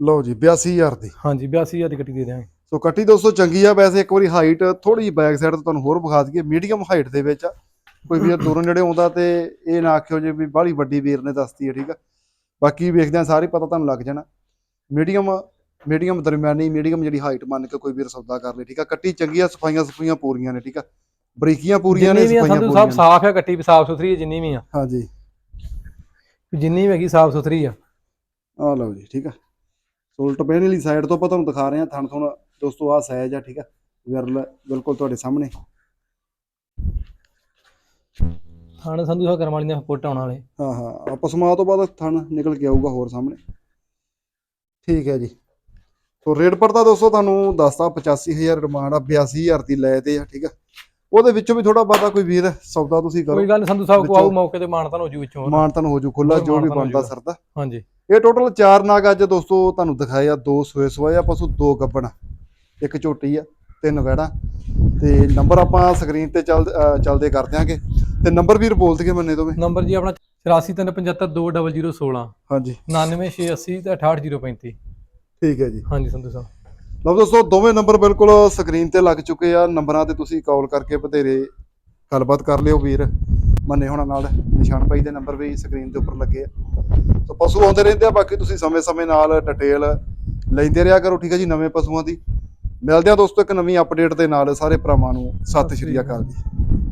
ਲਓ ਜੀ 82000 ਦੀ। ਹਾਂਜੀ 82000 ਦੀ ਗੱਟੀ ਦੇ ਦਿਆਂਗੇ। ਸੋ ਕੱਟੀ ਦੋਸਤੋ ਚੰਗੀ ਆ। ਵੈਸੇ ਇੱਕ ਵਾਰੀ ਹਾਈਟ ਥੋੜੀ ਜਿਹੀ ਬੈਕ ਸਾਈਡ ਤੋਂ ਤੁਹਾਨੂੰ ਹੋਰ ਵਿਖਾ ਦਈਏ। ਮੀਡੀਅਮ ਹਾਈਟ ਦੇ ਵਿੱਚ ਆ ਕੋਈ ਵੀਰ ਦੂਰੋਂ ਨੇੜੇ ਆਉਂਦਾ ਤੇ ਇਹ ਨਾ ਆਖਿਓ ਜੇ ਵੀ ਬਾਹਲੀ ਵੱਡੀ ਵੀਰ ਨੇ ਦੱਸਤੀ ਹੈ ਠੀਕ ਆ। ਬਾਕੀ ਵੇਖਦੇ ਆ ਸਾਰੇ ਪਤਾ ਤੁਹਾਨੂੰ ਲੱਗ ਜਾਣਾ। ਮੀਡੀਅਮ ਮੀਡੀਅਮ ਦਰਮਿਆਨੀ ਮੀਡੀਅਮ ਜਿਹੜੀ ਹਾਈਟ ਮੰਨ ਕੇ ਕੋਈ ਵੀਰ ਸੌਦਾ ਕਰ ਲੇ ਠੀਕ ਆ। ਕੱਟੀ ਚੰਗੀ ਆ ਸਫਾਈਆਂ ਸਫਾਈਆਂ ਪੂਰੀਆਂ ਨੇ ਠੀਕ ਆ। ਬਰੀਕੀਆਂ ਪੂਰੀਆਂ ਨੇ ਆ ਸਫਾਈਆਂ ਪੂਰੀਆਂ ਨੇ। ਸਾਫ਼ ਹੈ ਗੱਟੀ ਵੀ ਸਾਫ਼ ਸੁਥਰੀ ਹੈ ਜਿੰਨੀ ਵੀ ਆ। ਹਾਂਜੀ। ਜਿੰਨੀ ਵੀ ਹੈਗੀ ਸਾਫ਼ ਸੁਥਰੀ ਆ। ਆ ਲਓ ਜੀ ਠੀਕ ਆ। ਸੋਲਟ ਪੈਨ ਵਾਲੀ ਸਾਈਡ ਤੋਂ ਆਪਾਂ ਤੁਹਾਨੂੰ ਦਿਖਾ ਰਹੇ ਆ ਥਣ ਥਣ ਦੋਸਤੋ ਆ ਸਾਈਜ਼ ਆ ਠੀਕ ਆ। ਵਿਰਲ ਬਿਲਕੁਲ ਤੁਹਾਡੇ ਸਾਹਮਣੇ। ਥਾਣੇ ਸੰਧੂ ਸਾਹਿਬ ਕਰਮ ਵਾਲੀਆਂ ਫੁੱਟ ਆਉਣ ਵਾਲੇ। ਹਾਂ ਹਾਂ। ਆ ਪਸਮਾ ਤੋਂ ਬਾਅਦ ਥਣ ਨਿਕਲ ਕੇ ਆਊਗਾ ਹੋਰ ਸਾਹਮਣੇ। ਠੀਕ ਹੈ ਜੀ। ਸੋ ਰੇਟ ਤਾਂ ਦੋਸਤੋ ਤੁਹਾਨੂੰ ਦੱਸਤਾ 85000 ਡਿਮਾਂਡ ਆ 82000 ਦੀ ਲੈ ਤੇ ਆ ਠੀਕ ਆ। ਉਹਦੇ ਵਿੱਚੋਂ ਵੀ ਥੋੜਾ ਬਾਤਾ ਕੋਈ ਵੀਰ ਸੌਦਾ ਤੁਸੀਂ ਕਰੋ। ਕੋਈ ਗੱਲ ਨੀ ਸੰਧੂ ਸਾਹਿਬ ਕੋ ਆਊ ਮੌਕੇ ਤੇ ਮਾਨਤਾਨ ਹੋ ਜੂ ਵਿੱਚੋਂ। ਮਾਨ ਤੁਹਾਨੂੰ ਹੋ ਜੂ ਖੁੱਲਾ ਜੋ ਵੀ ਬਣਦਾ। ਸਰਦਾ। ਹਾਂਜੀ। ਇਹ ਟੋਟਲ ਚਾਰ ਨਾਗ ਅੱਜ ਦੋਸਤੋ ਤੁਹਾਨੂੰ ਦਿਖਾਏ ਆ ਦੋ ਸੋਏ ਸੋਏ ਆ ਪਸ਼ੂ ਦੋ ਗੱਬਣ ਇੱਕ ਝੋਟੀ ਆ ਤਿੰਨ ਵੈੜਾਂ। ਤੇ ਨੰਬਰ ਆਪਾਂ ਸਕਰੀਨ ਤੇ ਚੱਲ ਚੱਲਦੇ ਕਰ ਦਿਆਂਗੇ ਤੇ ਨੰਬਰ ਵੀਰ ਬੋਲ ਦਈਏ ਮੰਨੇ ਦੋਵੇਂ ਨੰਬਰ ਜੀ ਆਪਣਾ 8437520016 ਹਾਂਜੀ। 99680 ਤੇ 68035 ਠੀਕ ਹੈ ਜੀ। ਹਾਂਜੀ ਸੰਧੂ ਸਾਹਿਬ। ਲਓ ਦੋਸਤੋ ਦੋਵੇਂ ਨੰਬਰ ਬਿਲਕੁਲ ਸਕਰੀਨ ਤੇ ਲੱਗ ਚੁੱਕੇ ਆ। ਨੰਬਰਾਂ ਤੇ ਤੁਸੀਂ ਕਾਲ ਕਰਕੇ ਬਥੇਰੇ ਗੱਲਬਾਤ ਕਰ ਲਿਓ ਵੀਰ। ਮੰਨੇ ਹੋਣਾ ਨਾਲ ਨਿਸ਼ਾਨ ਪਾਈ ਦੇ ਨੰਬਰ ਵੀ ਸਕਰੀਨ ਦੇ ਉੱਪਰ ਲੱਗੇ ਆ। ਸੋ ਪਸ਼ੂ ਆਉਂਦੇ ਰਹਿੰਦੇ ਆ ਬਾਕੀ ਤੁਸੀਂ ਸਮੇਂ-ਸਮੇਂ ਨਾਲ ਡਿਟੇਲ ਲੈਂਦੇ ਰਿਹਾ ਕਰੋ ਠੀਕ ਹੈ ਜੀ ਨਵੇਂ ਪਸ਼ੂਆਂ ਦੀ। ਮਿਲਦੇ ਆ ਦੋਸਤੋ ਇੱਕ ਨਵੀਂ ਅਪਡੇਟ ਦੇ ਨਾਲ ਸਾਰੇ ਭਰਾਵਾਂ ਨੂੰ। ਸਤਿ ਸ਼੍ਰੀ ਅਕਾਲ ਜੀ।